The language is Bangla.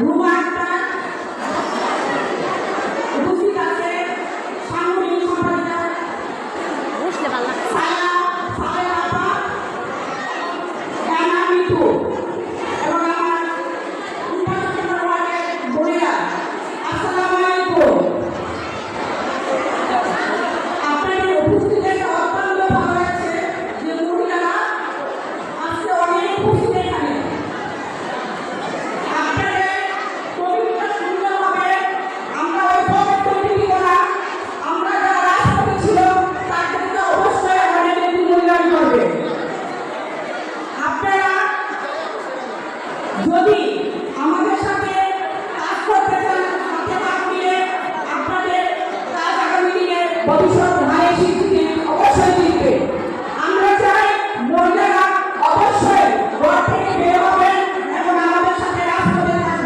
Ruach যদি আমাদের সাথে কাজ করতে চান, সাথে কাজ আপনাদের কাজ আগামী দিনের ভবিষ্যৎ ভাইয়ের স্বীকৃতি অবশ্যই